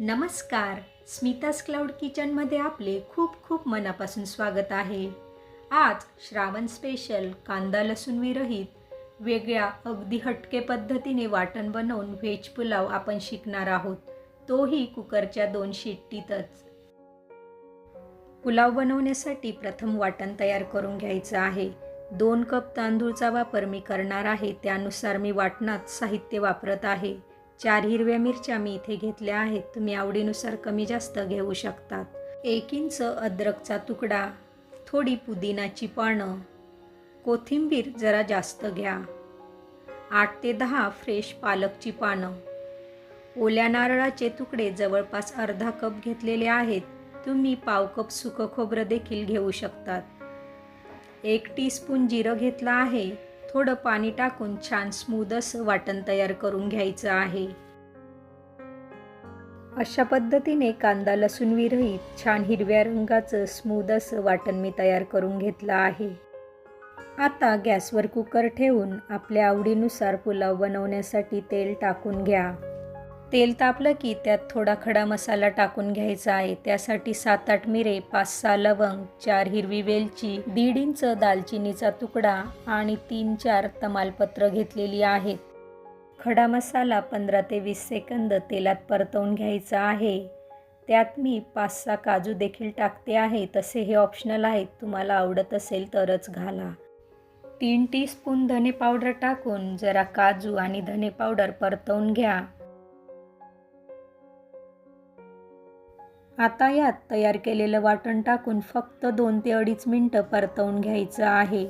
नमस्कार. स्मितास क्लाउड किचनमध्ये आपले खूप खूप मनापासून स्वागत आहे. आज श्रावण स्पेशल कांदा लसूण विरहित वेगळ्या अगदी हटके पद्धतीने वाटण बनवून व्हेज पुलाव आपण शिकणार आहोत. तोही कुकरच्या दोन शिट्टीतच. पुलाव बनवण्यासाठी प्रथम वाटण तयार करून घ्यायचं आहे. दोन कप तांदूळचा वापर मी करणार आहे. त्यानुसार मी वाटणात साहित्य वापरत आहे. चार हिरव्या मिरच्या मी इथे घेतल्या आहेत. तुम्ही आवडीनुसार कमी जास्त घेऊ शकतात. एक इंच अद्रकचा तुकडा थोडी पुदिनाची पानं कोथिंबीर जरा जास्त घ्या. आठ ते दहा फ्रेश पालकची पानं. ओल्या नारळाचे तुकडे जवळपास अर्धा कप घेतलेले आहेत. तुम्ही पाव कप सुकं खोबरं देखील घेऊ शकतात. एक टीस्पून जिरं घेतलं आहे. थोडं पाणी टाकून छान स्मूद असं वाटण तयार करून घ्यायचं आहे. अशा पद्धतीने कांदा लसूण विरहित छान हिरव्या रंगाचं स्मूद असं वाटण मी तयार करून घेतलं आहे. आता गॅसवर कुकर ठेवून आपल्या आवडीनुसार पुलाव बनवण्यासाठी तेल टाकून घ्या. तेल तापलं की त्यात थोडा खडा मसाला टाकून घ्यायचा आहे. त्यासाठी सात आठ मिरे पाच सहा लवंग चार हिरवी वेलची दीड इंच दालचिनीचा तुकडा आणि तीन चार तमालपत्र घेतलेली आहेत. खडा मसाला पंधरा ते वीस सेकंद तेलात परतवून घ्यायचा आहे. त्यात मी पाच सहा काजू देखील टाकते आहे. तसे हे ऑप्शनल आहेत. तुम्हाला आवडत असेल तरच घाला. तीन टीस्पून धने पावडर टाकून जरा काजू आणि धने पावडर परतवून घ्या. आता यात तयार केलेलं वाटण टाकून फक्त दोन ते अडीच मिनटं परतवून घ्यायचं आहे.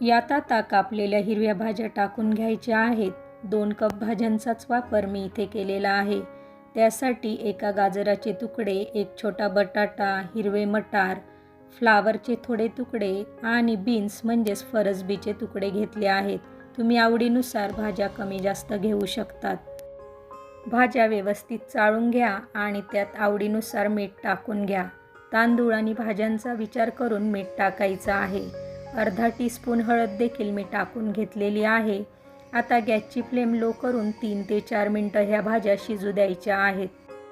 यात आता कापलेल्या हिरव्या भाज्या टाकून घ्यायच्या आहेत. दोन कप भाज्यांचाच वापर मी इथे केलेला आहे. त्यासाठी एका गाजराचे तुकडे एक छोटा बटाटा हिरवे मटार फ्लावरचे थोडे तुकडे आणि बीन्स म्हणजेच फरसबीचे तुकडे घेतले आहेत. तुम्ही आवडीनुसार भाज्या कमी जास्त घेऊ शकतात. भाज्या व्यवस्थित चाळून घ्या आणि त्यात आवडीनुसार मीठ टाकून घ्या. तांदूळ आणि भाज्यांचा विचार करून मीठ टाकायचं आहे. अर्धा टीस्पून हळद देखील मी टाकून घेतलेली आहे. आता गॅसची फ्लेम लो करून तीन ते चार मिनटं ह्या भाज्या शिजू द्यायच्या आहेत.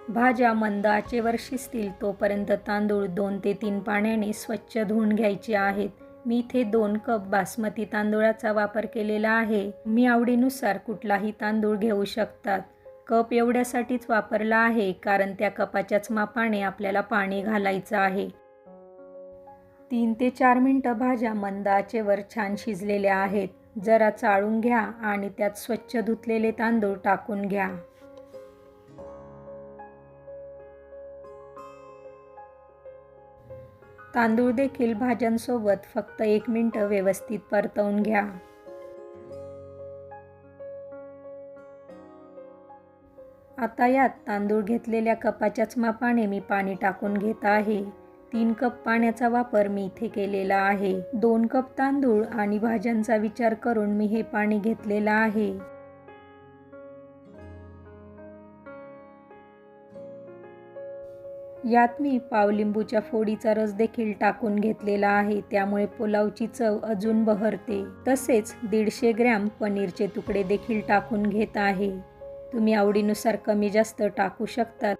भाज्या मंद आचेवर शिजतील तोपर्यंत तांदूळ दोन ते तीन पाण्याने स्वच्छ धुवून घ्यायचे आहेत. मी इथे दोन कप बासमती तांदूळाचा वापर केलेला आहे. मी आवडीनुसार कुठलाही तांदूळ घेऊ शकतात. कप एवढ्यासाठीच वापरला आहे कारण त्या कपाच्याच मापाने आपल्याला पाणी घालायचं आहे. तीन ते चार मिनटं भाज्या मंद आचेवर छान शिजलेल्या आहेत. जरा चाळून घ्या आणि त्यात स्वच्छ धुतलेले तांदूळ टाकून घ्या. तांदूळ देखील भाज्यांसोबत फक्त एक मिनटं व्यवस्थित परतवून घ्या. आता यात तांदूळ घेतलेल्या कपाच्याच मापाने मी पाणी टाकून घेत आहे. तीन कप पाण्याचा वापर मी इथे केलेला आहे. दोन कप तांदूळ आणि भाज्यांचा विचार करून मी हे पाणी घेतलेलं आहे. यात मी पावलिंबूच्या फोडीचा रस देखील टाकून घेतलेला आहे. त्यामुळे पुलावची चव अजून बहरते. तसेच दीडशे ग्रॅम पनीरचे तुकडे देखील टाकून घेत आहे. तुम्ही आवडीनुसार कमी जास्त टाकू शकतात.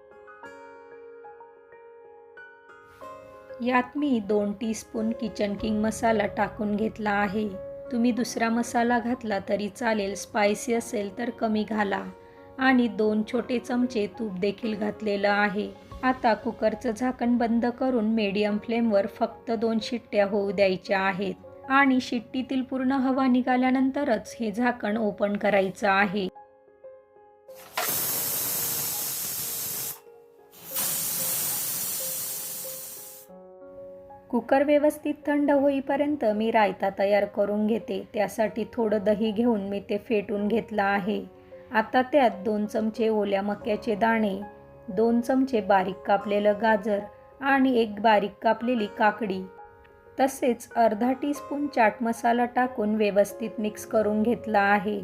यात मी दोन टीस्पून किचन किंग मसाला टाकून घेतला आहे. तुम्ही दुसरा मसाला घातला तरी चालेल स्पायसी असेल तर कमी घाला. आणि दोन छोटे चमचे तूप देखील घातलेलं आहे. आता कुकरचं झाकण बंद करून मीडियम फ्लेमवर फक्त दोन शिट्ट्या होऊ द्यायच्या आहेत. आणि शिट्टीतील पूर्ण हवा निघाल्यानंतरच हे झाकण ओपन करायचं आहे. कुकर व्यवस्थित थंड होईपर्यंत मी रायता तयार करून घेते. त्यासाठी थोडं दही घेऊन मी ते फेटून घेतलं आहे. आता त्यात दोन चमचे ओल्या मक्याचे दाणे दोन चमचे बारीक कापलेलं गाजर आणि एक बारीक कापलेली काकडी. तसेच अर्धा टीस्पून चाट मसाला टाकून व्यवस्थित मिक्स करून घेतला आहे.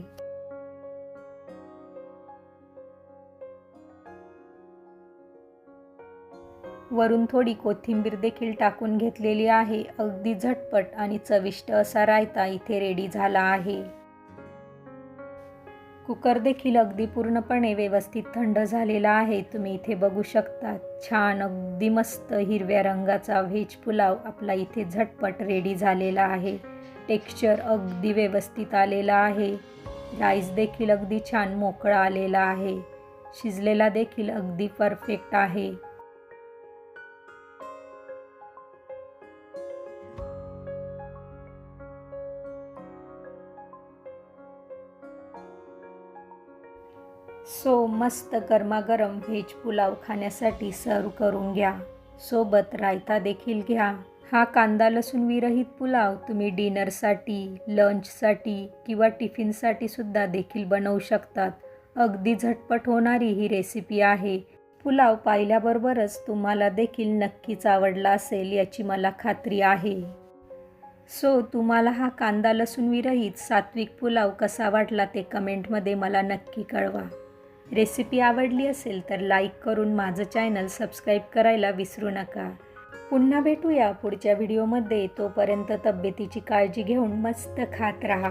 वरून थोडी कोथिंबीर देखील टाकून घेतलेली आहे. अगदी झटपट आणि चविष्ट असा रायता इथे रेडी झाला आहे. कुकर देखील अगदी पूर्णपणे व्यवस्थित थंड झालेला आहे. तुम्ही इथे बघू शकता छान अगदी मस्त हिरव्या रंगाचा व्हेज पुलाव आपला इथे झटपट रेडी झालेला आहे. टेक्स्चर अगदी व्यवस्थित आलेला आहे. राईस देखील अगदी छान मोकळा आलेला आहे. शिजलेला देखील अगदी परफेक्ट आहे. सो मस्त गरमागरम व्हेज पुलाव खाण्यासाठी सर्व करून घ्या. सोबत रायता देखील घ्या. हा कांदा लसूण विरहित पुलाव तुम्ही डिनरसाठी लंचसाठी किंवा टिफिनसाठी सुद्धा देखील बनवू शकतात. अगदी झटपट होणारी ही रेसिपी आहे. पुलाव पाहिल्याबरोबरच तुम्हाला देखील नक्कीच आवडला असेल याची मला खात्री आहे. सो तुम्हाला हा कांदा लसूण विरहित सात्विक पुलाव कसा वाटला ते कमेंटमध्ये मला नक्की कळवा. रेसिपी आवडली असेल तर लाईक करून माझं चॅनल सबस्क्राईब करायला विसरू नका. पुन्हा भेटूया पुढच्या व्हिडिओमध्ये. तोपर्यंत तब्येतीची काळजी घेऊन मस्त खात राहा.